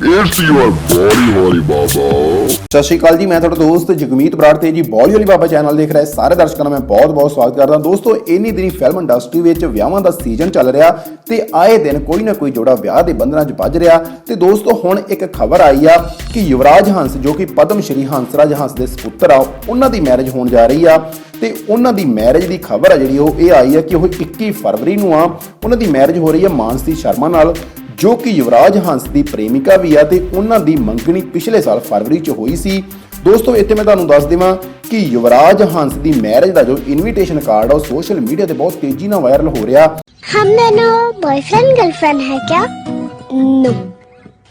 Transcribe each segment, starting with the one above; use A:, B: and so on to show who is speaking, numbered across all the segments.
A: It's your body, holy baba.
B: ਸਤਿ ਸ਼੍ਰੀ ਅਕਾਲ ਜੀ ਮੈਂ ਤੁਹਾਡਾ ਦੋਸਤ ਜਗਮੀਤ ਬਰਾੜ ਤੇ ਜੀ ਬੋਲੀ ਵਾਲੀ ਬਾਬਾ ਚੈਨਲ ਦੇਖ ਰਹੇ ਸਾਰੇ ਦਰਸ਼ਕਾਂ ਦਾ ਮੈਂ ਬਹੁਤ-ਬਹੁਤ ਸਵਾਗਤ ਕਰਦਾ। ਦੋਸਤੋ ਇੰਨੀ ਦਿਨੀ ਫਿਲਮ ਇੰਡਸਟਰੀ ਵਿੱਚ ਵਿਆਹਾਂ ਦਾ ਸੀਜ਼ਨ ਚੱਲ ਰਿਹਾ ਤੇ ਆਏ ਦਿਨ ਕੋਈ ਨਾ ਕੋਈ ਜੋੜਾ ਵਿਆਹ ਦੇ ਬੰਧਨਾਂ 'ਚ ਵੱਜ ਰਿਹਾ। ਤੇ ਦੋਸਤੋ ਹੁਣ ਇੱਕ ਖਬਰ ਆਈ ਆ ਕਿ ਯੁਵਰਾਜ ਹੰਸ ਜੋ ਕਿ ਪਦਮ ਸ਼੍ਰੀ ਹੰਸਰਾਜ ਹੰਸ ਦੇ ਸੁਪੁੱਤਰ ਆ ਉਹਨਾਂ ਦੀ ਮੈਰਿਜ ਹੋਣ ਜਾ ਰਹੀ ਆ। ਤੇ ਉਹਨਾਂ ਦੀ ਮੈਰਿਜ ਦੀ ਖਬਰ ਆ ਜਿਹੜੀ ਉਹ ਇਹ ਆਈ ਆ ਕਿ ਉਹ 21 ਫਰਵਰੀ ਨੂੰ ਆ ਉਹਨਾਂ ਦੀ ਮੈਰਿਜ ਹੋ ਰਹੀ ਆ ਮਾਨਸੀ ਸ਼ਰਮਾ ਨਾਲ। ਜੋ ਕਿ ਯੁਵਰਾਜ ਹੰਸ ਦੀ ਪ੍ਰੇਮਿਕਾ ਵੀ ਆ ਤੇ ਉਹਨਾਂ ਦੀ ਮੰਗਣੀ ਪਿਛਲੇ ਸਾਲ ਫਰਵਰੀ 'ਚ ਹੋਈ ਸੀ ਦੋਸਤੋ ਇੱਥੇ ਮੈਂ ਤੁਹਾਨੂੰ ਦੱਸ ਦੇਵਾਂ ਕਿ ਯੁਵਰਾਜ ਹੰਸ ਦੀ ਮੈਰਿਜ ਦਾ ਜੋ ਇਨਵੀਟੇਸ਼ਨ ਕਾਰਡ ਆ ਉਹ ਸੋਸ਼ਲ ਮੀਡੀਆ ਤੇ ਬਹੁਤ ਤੇਜ਼ੀ ਨਾਲ ਵਾਇਰਲ ਹੋ ਰਿਹਾ
C: हम दोनों बॉयफ्रेंड गर्लफ्रेंड है क्या नो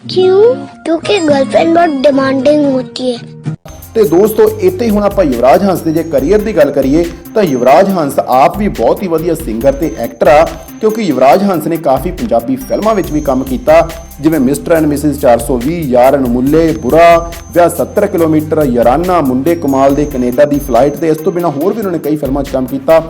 C: क्यों क्योंकि गर्लफ्रेंड बहुत डिमांडिंग होती है
B: ਤੇ ਦੋਸਤੋ, ਇੱਥੇ ਹੀ ਹੁਣ ਆਪਾਂ ਯੁਵਰਾਜ ਹੰਸ ਦੇ ਜੇ ਕੈਰੀਅਰ ਦੀ ਗੱਲ ਕਰੀਏ, ਤਾਂ ਯੁਵਰਾਜ ਹੰਸ ਆਪ ਵੀ ਬਹੁਤ ਹੀ ਵਧੀਆ ਸਿੰਗਰ ਤੇ ਐਕਟਰ ਆ, ਕਿਉਂਕਿ ਯੁਵਰਾਜ ਹੰਸ ਨੇ ਕਾਫੀ ਪੰਜਾਬੀ ਫਿਲਮਾਂ ਵਿੱਚ ਵੀ ਕੰਮ ਕੀਤਾ, ਜਿਵੇਂ ਮਿਸਟਰ ਐਂਡ ਮਿਸਿਸ 420 ਯਾਰ ਅਨਮੁੱਲੇ, ਬੁਰਾ, ਵਿਆਹ 70 ਕਿਲੋਮੀਟਰ, ਯਾਰਾਨਾ, ਮੁੰਡੇ ਕਮਾਲ ਦੇ ਕੈਨੇਡਾ ਦੀ ਫਲਾਈਟ ਤੇ, ਇਸ ਤੋਂ ਬਿਨਾ ਹੋਰ ਵੀ ਉਹਨਾਂ ਨੇ ਕਈ ਫਿਲਮਾਂ 'ਚ ਕੰਮ ਕੀਤਾ।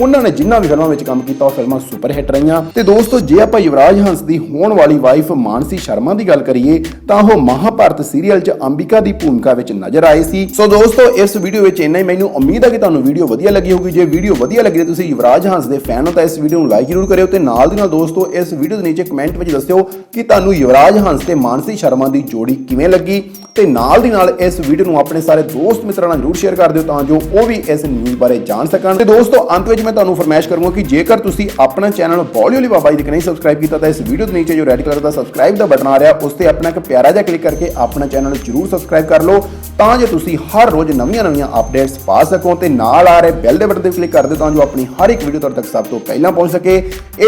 B: ਉਹਨਾਂ ਨੇ ਜਿਨ੍ਹਾਂ ਵੀ ਫਿਲਮਾਂ ਵਿੱਚ ਕੰਮ ਕੀਤਾ, ਉਹ ਫਿਲਮਾਂ ਸੁਪਰ ਹਿੱਟ ਰਹੀਆਂ। ਤੇ ਦੋਸਤੋ, ਜੇ ਆਪਾਂ ਯੁਵਰਾਜ ਹੰਸ ਦੀ ਹੋਣ ਵਾਲੀ ਵਾਈਫ ਮਾਨਸੀ ਸ਼ਰਮਾ ਦੀ ਗੱਲ ਕਰੀਏ, ਤਾਂ ਉਹ ਮਹਾਭਾਰਤ ਸੀਰੀਅਲ 'ਚ ਅੰਬਿਕਾ ਦੀ ਭੂਮਿਕਾ ਵਿੱਚ ਨਜ਼ਰ ਆਏ ਸੀ। ਸੋ ਦੋਸਤੋ, ਇਸ ਵੀਡੀਓ ਵਿੱਚ ਇੰਨਾ ਹੀ। ਮੈਨੂੰ ਉਮੀਦ ਹੈ ਕਿ ਤੁਹਾਨੂੰ ਵੀਡੀਓ ਵਧੀਆ ਲੱਗੀ ਹੋਊਗੀ। ਜੇ ਵੀਡੀਓ ਵਧੀਆ ਲੱਗੀ ਤਾਂ ਤੁਸੀਂ ਯੁਵਰਾਜ ਹੰਸ ਦੇ ਫੈਨ ਹੋ, ਤਾਂ ਇਸ ਵੀਡੀਓ ਨੂੰ ਲਾਈਕ ਜ਼ਰੂਰ ਕਰਿਓ ਤੇ ਨਾਲ ਦੀ ਨਾਲ ਦੋਸਤੋ, ਇਸ ਵੀਡੀਓ ਦੇ ਨੀਚੇ ਕਮੈਂਟ ਵਿੱਚ ਦੱਸਿਓ ਕਿ ਤੁਹਾਨੂੰ ਯੁਵਰਾਜ ਹੰਸ ਤੇ ਮਾਨਸੀ ਸ਼ਰਮਾ ਦੀ ਜੋੜੀ ਕਿਵੇਂ ਲੱਗੀ। ਤੇ ਨਾਲ ਦੀ ਨਾਲ ਇਸ ਵੀਡੀਓ ਨੂੰ ਆਪਣੇ ਸਾਰੇ ਦੋਸਤ ਮਿੱਤਰਾਂ ਨਾਲ ਜਰੂਰ ਸ਼ੇਅਰ ਕਰ ਦਿਓ ਤਾਂ ਜੋ ਉਹ ਵੀ ਇਸ ਨਿਊਜ਼ ਬਾਰੇ ਜਾਣ ਸਕਣ। ਤੇ ਦੋਸਤੋ, ਅੰਤ ਵਿੱਚ ਮੈਂ ਤੁਹਾਨੂੰ ਫਰਮਾਇਸ਼ ਕਰੂੰਗਾ ਕਿ ਜੇਕਰ ਤੁਸੀਂ ਆਪਣਾ ਚੈਨਲ ਬੋਲੀਓਲੀ ਬਾਬਾ ਜੀ ਦੇ ਨਹੀਂ ਸਬਸਕ੍ਰਾਈਬ ਕੀਤਾ, ਤਾਂ ਇਸ ਵੀਡੀਓ ਦੇ ਨੀਚੇ ਜੋ ਰੈੱਡ ਕਲਰ ਦਾ ਸਬਸਕ੍ਰਾਈਬ ਦਾ ਬਟਨ ਆ ਰਿਹਾ, ਉਸ ਤੇ ਆਪਣਾ ਇੱਕ ਪਿਆਰਾ ਜਿਹਾ ਕਲਿੱਕ ਕਰਕੇ ਆਪਣਾ ਚੈਨਲ ਜਰੂਰ ਸਬਸਕ੍ਰਾਈਬ ਕਰ ਲਓ, ਤਾਂ ਜੋ ਤੁਸੀਂ ਹਰ ਰੋਜ਼ ਨਵੀਆਂ-ਨਵੀਆਂ ਅਪਡੇਟਸ ਪਾ ਸਕੋ ਤੇ ਨਾਲ ਆ ਰਹੇ ਬੈਲ ਦੇ ਬਟਨ ਤੇ ਕਲਿੱਕ ਕਰ ਦਿਓ ਤਾਂ ਜੋ ਆਪਣੀ ਹਰ ਇੱਕ ਵੀਡੀਓ ਤੁਹਾਡੇ ਤੱਕ ਸਭ ਤੋਂ ਪਹਿਲਾਂ ਪਹੁੰਚ ਸਕੇ।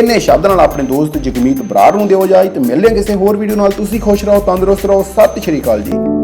B: ਇੰਨੇ ਸ਼ਬਦਾਂ ਨਾਲ ਆਪਣੇ ਦੋਸਤ ਜਗਮੀਤ ਬਰਾੜ ਨੂੰ ਦਿਓ ਜਾਈ ਤੇ ਮਿਲਦੇ ਹਾਂ ਕਿਸੇ ਹੋਰ ਵੀਡੀਓ ਨਾਲ। ਤੁਸੀਂ ਖੁਸ਼ ਰਹੋ, ਤੰਦਰੁਸਤ ਰਹੋ। ਸਤਿ ਸ਼੍ਰੀ ਅਕਾਲ ਜੀ।